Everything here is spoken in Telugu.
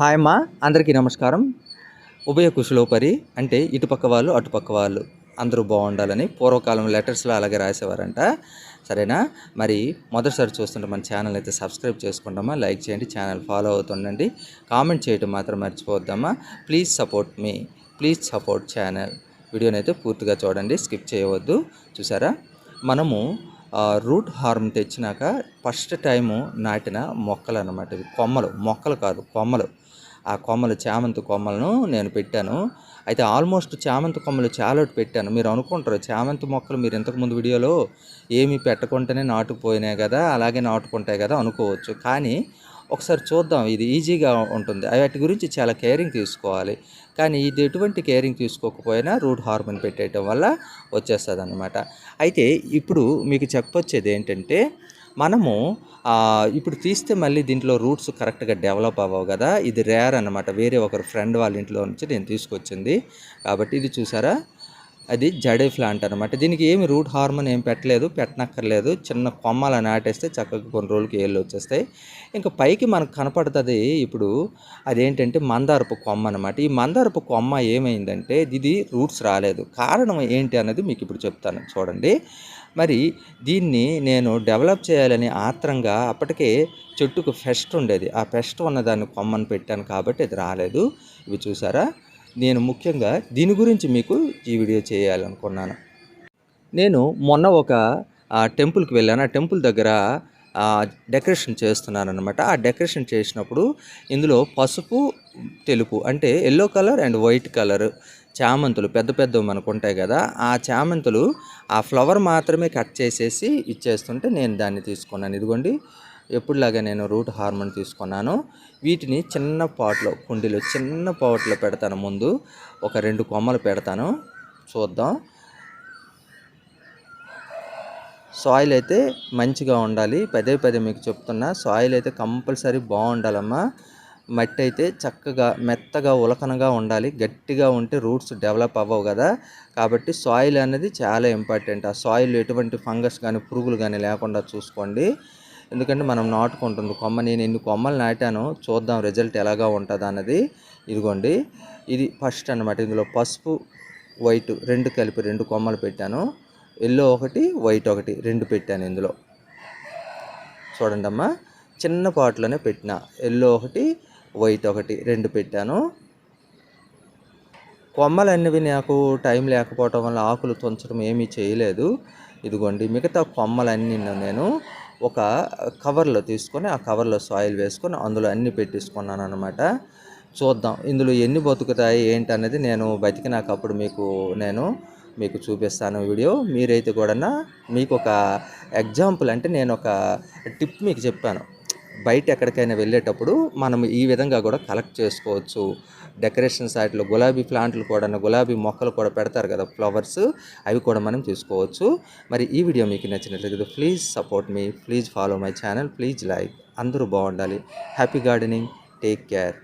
హాయ్ అమ్మా అందరికీ నమస్కారం. ఉభయ కుశలోపరి అంటే ఇటుపక్క వాళ్ళు అటుపక్క వాళ్ళు అందరూ బాగుండాలని పూర్వకాలం లెటర్స్లో అలాగే రాసేవారంట. సరేనా? మరి మొదటిసారి చూస్తుంటే మన ఛానల్ అయితే సబ్స్క్రైబ్ చేసుకుంటామా? లైక్ చేయండి ఛానల్ ఫాలో అవుతుండండి. కామెంట్ చేయటం మాత్రం మర్చిపోద్దామా please support me please support channel. వీడియోని అయితే పూర్తిగా చూడండి స్కిప్ చేయవద్దు. చూసారా? మనము రూట్ హార్మ్ తెచ్చినాక ఫస్ట్ టైము నాటిన మొక్కలు అన్నమాట ఇవి. కొమ్మలు మొక్కలు కాదు కొమ్మలు. ఆ కొమ్మలు చామంతి కొమ్మలను నేను పెట్టాను. అయితే ఆల్మోస్ట్ చామంతి కొమ్మలు చాలా పెట్టాను. మీరు అనుకుంటారు చామంతి మొక్కలు మీరు ఇంతకుముందు వీడియోలో ఏమి పెట్టకుండానే నాటుకుపోయినాయి కదా అలాగే నాటుకుంటాయి కదా అనుకోవచ్చు. కానీ ఒకసారి చూద్దాం ఇది ఈజీగా ఉంటుంది. వాటి గురించి చాలా కేరింగ్ తీసుకోవాలి. కానీ ఇది ఎటువంటి కేరింగ్ తీసుకోకపోయినా రూట్ హార్మోన్ పెట్టేయటం వల్ల వచ్చేస్తుంది అనమాట అయితే ఇప్పుడు మీకు చెప్పొచ్చేది ఏంటంటే మనము ఇప్పుడు తీస్తే మళ్ళీ దీంట్లో రూట్స్ కరెక్ట్గా డెవలప్ అవ్వవు కదా. ఇది రేర్ అనమాట వేరే ఒకరు ఫ్రెండ్ వాళ్ళ ఇంట్లో నుంచి నేను తీసుకొచ్చింది. కాబట్టి ఇది చూసారా? అది జడే ప్లాంట్ అనమాట దీనికి ఏమి రూట్ హార్మోన్ ఏం పెట్టలేదు పెట్టనక్కర్లేదు. చిన్న కొమ్మల నాటేస్తే చక్కగా కొన్ని రోజులకి ఏళ్ళు వచ్చేస్తాయి. ఇంకా పైకి మనకు కనపడుతుంది ఇప్పుడు అదేంటంటే మందారపు కొమ్మ అనమాట ఈ మందారపు కొమ్మ ఏమైందంటే ఇది రూట్స్ రాలేదు. కారణం ఏంటి అన్నది మీకు ఇప్పుడు చెప్తాను. చూడండి. మరి దీన్ని నేను డెవలప్ చేయాలని ఆత్రంగా అప్పటికే చెట్టుకు ఫెస్ట్ ఉండేది. ఆ ఫెస్ట్ ఉన్న దాన్ని కొమ్మని పెట్టాను కాబట్టి అది రాలేదు. ఇవి చూసారా? నేను ముఖ్యంగా దీని గురించి మీకు ఈ వీడియో చేయాలనుకున్నాను. నేను మొన్న ఒక టెంపుల్కి వెళ్ళాను. ఆ టెంపుల్ దగ్గర డెకరేషన్ చేస్తున్నాను అనమాట ఆ డెకరేషన్ చేసినప్పుడు ఇందులో పసుపు తెలుపు అంటే yellow colour and white colour చామంతులు పెద్ద పెద్దవి మనకు ఉంటాయి కదా ఆ చామంతులు ఆ ఫ్లవర్ మాత్రమే కట్ చేసేసి ఇచ్చేస్తుంటే నేను దాన్ని తీసుకున్నాను. ఇదిగోండి ఎప్పుడులాగా నేను రూట్ హార్మోన్ తీసుకున్నాను. వీటిని చిన్న పాట్లో కుండీలో చిన్న పాట్లో పెడతాను. ముందు ఒక రెండు కొమ్మలు పెడతాను. చూద్దాం. సాయిల్ అయితే మంచిగా ఉండాలి. పదే పదే మీకు చెప్తున్నా సాయిల్ అయితే కంపల్సరీ బాగుండాలమ్మా. మట్టి అయితే చక్కగా మెత్తగా ఉలకనగా ఉండాలి. గట్టిగా ఉంటే రూట్స్ డెవలప్ అవ్వవు కదా. కాబట్టి సాయిల్ అనేది చాలా ఇంపార్టెంట్. ఆ సాయిల్ ఎటువంటి ఫంగస్ కానీ పురుగులు కానీ లేకుండా చూసుకోండి. ఎందుకంటే మనం నాటుకుంటుంది కొమ్మ. నేను ఎన్ని కొమ్మలు నాటాను చూద్దాం రిజల్ట్ ఎలాగా ఉంటుంది అన్నది. ఇదిగోండి. ఇది ఫస్ట్ అన్నమాట. ఇందులో పసుపు వైట్ రెండు కలిపి రెండు కొమ్మలు పెట్టాను. ఎల్లో ఒకటి వైట్ ఒకటి రెండు పెట్టాను ఇందులో. చూడండి అమ్మా. చిన్న పాటలోనే పెట్టిన. ఎల్లో ఒకటి వైట్ ఒకటి రెండు పెట్టాను. కొమ్మలు అన్నవి నాకు టైం లేకపోవటం వల్ల ఆకులు తుంచడం ఏమీ చేయలేదు. ఇదిగోండి. మిగతా కొమ్మలన్నీ నేను ఒక కవర్లో తీసుకొని ఆ కవర్లో సాయిల్ వేసుకొని అందులో అన్ని పెట్టేసుకున్నాను అనమాట చూద్దాం ఇందులో ఎన్ని బతుకుతాయి ఏంటి అనేది నేను బతికినాక అప్పుడు మీకు నేను మీకు చూపిస్తాను వీడియో. మీరైతే కూడా మీకు ఒక ఎగ్జాంపుల్ అంటే నేను ఒక టిప్ మీకు చెప్పాను. బయట ఎక్కడికైనా వెళ్ళేటప్పుడు మనం ఈ విధంగా కూడా కలెక్ట్ చేసుకోవచ్చు. డెకరేషన్ సైట్లో గులాబీ ప్లాంట్లు కూడా గులాబీ మొక్కలు కూడా పెడతారు కదా ఫ్లవర్స్ అవి కూడా మనం తీసుకోవచ్చు. మరి ఈ వీడియో మీకు నచ్చినట్లయితే please support me please follow my channel please like అందరూ బాగుండాలి. Happy gardening take care.